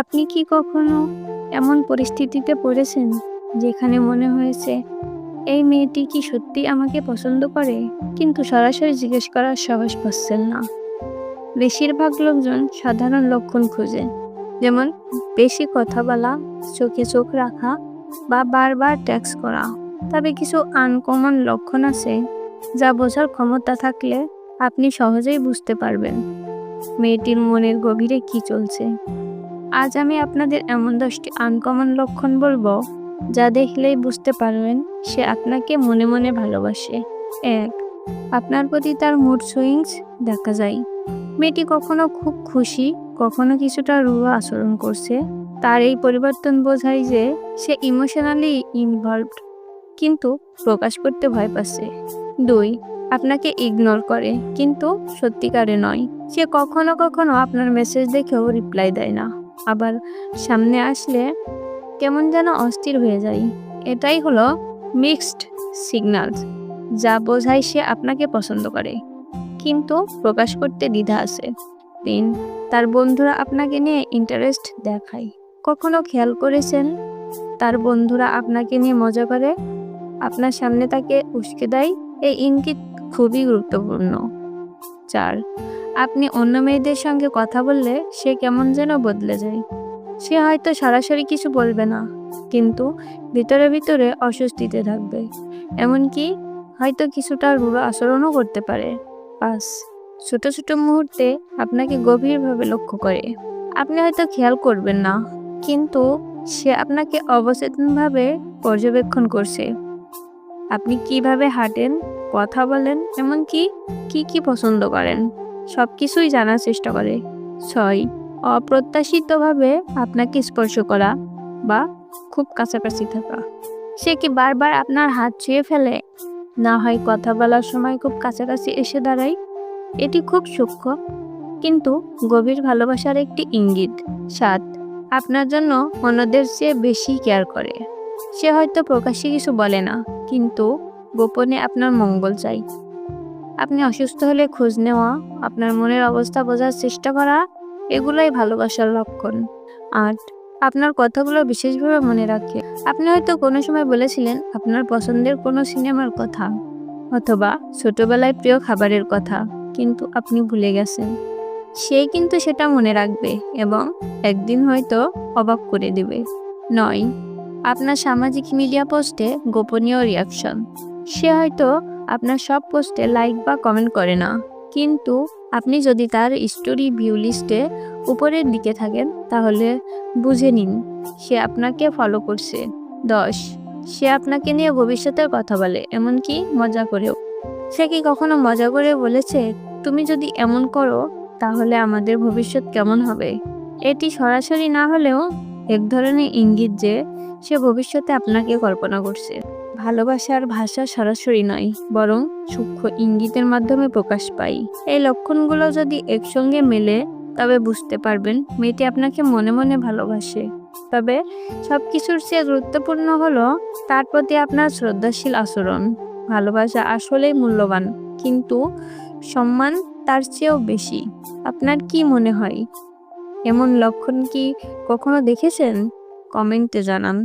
আপনি কি কখনো এমন পরিস্থিতিতে পড়েছেন যেখানে মনে হয়েছে, এই মেয়েটি কি সত্যি আমাকে পছন্দ করে? কিন্তু সরাসরি জিজ্ঞেস করার সাহস পাচ্ছেন না। বেশিরভাগ লোকজন সাধারণ লক্ষণ খোঁজে, যেমন বেশি কথা বলা, চোখে চোখ রাখা বা বারবার ট্যাক্স করা। তবে কিছু আনকমন লক্ষণ আছে যা বোঝার ক্ষমতা থাকলে আপনি সহজেই বুঝতে পারবেন। মেয়েটির মনের গভীরে কি চলছে? আজ আমি আপনাদের এমন দশটি আনকমন লক্ষণ বলব, যা দেখলেই বুঝতে পারবেন সে আপনাকে মনে মনে ভালোবাসে। এক, আপনার প্রতি তার মুড সুইংস দেখা যায়। মেয়েটি কখনো খুব খুশি, কখনো কিছুটা রুয়া আচরণ করছে। তার এই পরিবর্তন বোঝায় যে সে ইমোশনালি ইনভলভড কিন্তু প্রকাশ করতে ভয় পাচ্ছে। দুই, আপনাকে ইগনোর করে, কিন্তু সত্যিকারে নয়। সে কখনো কখনো আপনার মেসেজ দেখেও রিপ্লাই দেয় না। আবার সামনে আসলে কেমন যেন অস্থির হয়ে যায়। এটাই হলো মিক্সড সিগন্যালস যা বোঝায় সে আপনাকে পছন্দ করে, কিন্তু প্রকাশ করতে দ্বিধা আছে। তিন, তার বন্ধুরা আপনাকে নিয়ে ইন্টারেস্ট দেখায়। কখনো খেয়াল করেছেন? তার বন্ধুরা আপনাকে নিয়ে মজা করে? আপনার সামনে তাকে উস্কে দেয়? এই ইঙ্গিত খুবই গুরুত্বপূর্ণ। চার আপনি অন্য মেয়েদের সঙ্গে কথা বললে সে কেমন যেন বদলে যায়। সে হয়তো সরাসরি কিছু বলবে না, কিন্তু ভিতরে ভিতরে অস্বস্তিতে থাকবে। এমনকি হয়তো কিছুটা রূঢ় আচরণও করতে পারে। পাঁচ ছোট ছোট মুহূর্তে আপনাকে গভীরভাবে লক্ষ্য করে। আপনি হয়তো খেয়াল করবেন না, কিন্তু সে আপনাকে অবচেতনভাবে পর্যবেক্ষণ করছে। আপনি কীভাবে হাঁটেন, কথা বলেন, এমনকি কি কি পছন্দ করেন? সব কিছুই জানার চেষ্টা করে। ছয়, অপ্রত্যাশিতভাবে আপনাকে স্পর্শ করা বা খুব কাছাকাছি থাকা। সে কি বারবার আপনার হাত ছুঁয়ে ফেলে? না হয় কথা বলার সময় খুব কাছাকাছি এসে দাঁড়ায়? এটি খুব সূক্ষ্ম, কিন্তু গভীর ভালোবাসার একটি ইঙ্গিত। সাত, আপনার জন্য অন্যদের চেয়ে বেশি কেয়ার করে। সে হয়তো প্রকাশ্যে কিছু বলে না, কিন্তু গোপনে আপনার মঙ্গল চাই। আপনি অসুস্থ হলে খোঁজ নেওয়া, আপনার মনের অবস্থা বোঝার চেষ্টা করা, এগুলোই ভালোবাসার লক্ষণ। আট আপনার কথাগুলো বিশেষভাবে মনে রাখে। আপনি হয়তো কোনো সময় বলেছিলেন আপনার পছন্দের কোনো সিনেমার কথা অথবা ছোটবেলায় প্রিয় খাবারের কথা, কিন্তু আপনি ভুলে গেছেন। সে কিন্তু সেটা মনে রাখবে এবং একদিন হয়তো অবাক করে দেবে। নয়, আপনার সামাজিক মিডিয়া পোস্টে গোপনীয় রিয়াকশন। সে হয়তো আপনার সব পোস্টে লাইক বা কমেন্ট করে না। কিন্তু আপনি যদি তার স্টোরি ভিউ লিস্টে উপরের দিকে থাকেন, তাহলে বুঝে নিন, সে আপনাকে ফলো করছে। দশ, সে আপনাকে নিয়ে ভবিষ্যতের কথা বলে, এমনকি মজা করেও। সে কি কখনো মজা করে বলেছে, তুমি যদি এমন করো, তাহলে আমাদের ভবিষ্যৎ কেমন হবে? এটি সরাসরি না হলেও এক ধরনের ইঙ্গিত যে, সে ভবিষ্যতে আপনাকে কল্পনা করছে। ভালোবাসার ভাষা সরাসরি নয়, বরং সূক্ষ্ম ইঙ্গিতের মাধ্যমে প্রকাশ পাই এই লক্ষণগুলো যদি একসঙ্গে মেলে, তবে বুঝতে পারবেন মেয়েটি আপনাকে মনে মনে ভালোবাসে। তবে সব কিছুর চেয়ে গুরুত্বপূর্ণ হলো তার প্রতি আপনার শ্রদ্ধাশীল আচরণ। ভালোবাসা আসলেই মূল্যবান, কিন্তু সম্মান তার চেয়েও বেশি। আপনার কি মনে হয়? এমন লক্ষণ কি কখনো দেখেছেন? কমেন্টে জানান।